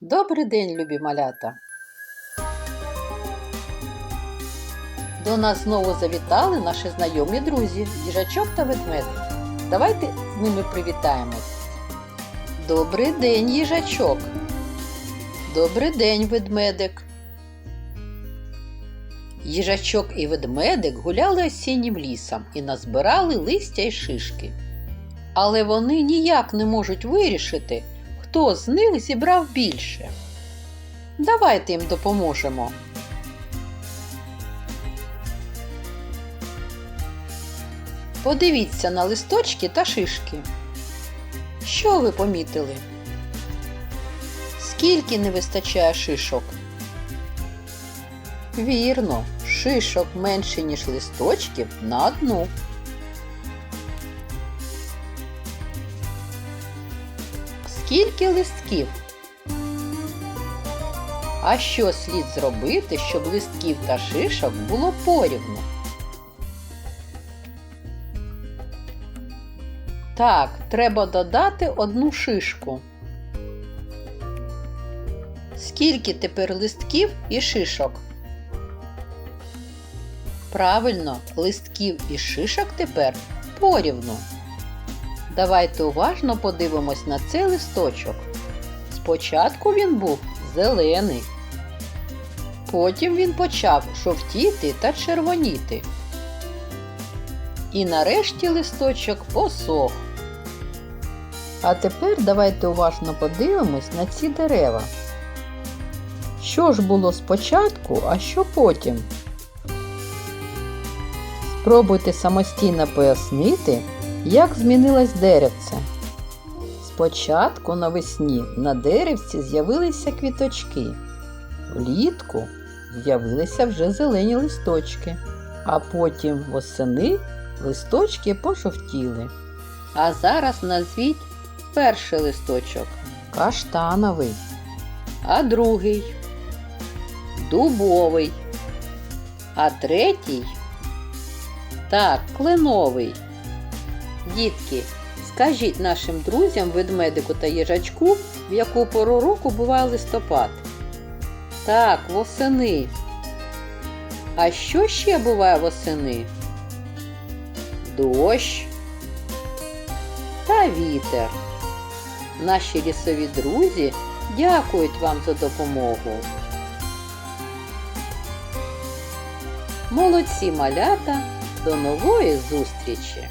Добрий день, любі малята! До нас знову завітали наші знайомі друзі, їжачок та ведмедик. Давайте з ними привітаємось. Добрий день, їжачок. Добрий день, ведмедик. Їжачок і ведмедик гуляли осіннім лісом і назбирали листя й шишки. Але вони ніяк не можуть вирішити, хто з них зібрав більше. Давайте їм допоможемо. Подивіться на листочки та шишки. Що ви помітили? Скільки не вистачає шишок? Вірно, шишок менше, ніж листочків на одну. Скільки листків? А що слід зробити, щоб листків та шишок було порівну? Так, треба додати одну шишку. Скільки тепер листків і шишок? Правильно, листків і шишок тепер порівну. Давайте уважно подивимось на цей листочок. Спочатку він був зелений. Потім він почав жовтіти та червоніти. І нарешті листочок посох. А тепер давайте уважно подивимось на ці дерева. Що ж було спочатку, а що потім? Спробуйте самостійно пояснити, як змінилось деревце. Спочатку навесні на деревці з'явилися квіточки. Влітку з'явилися вже зелені листочки, а потім восени листочки пожовтіли. А зараз назвіть перший листочок каштановий, а другий дубовий, а третій так, кленовий. Дітки, скажіть нашим друзям, ведмедику та їжачку, в яку пору року буває листопад. Так, восени. А що ще буває восени? Дощ та вітер. Наші лісові друзі дякують вам за допомогу. Молодці малята! До нової зустрічі!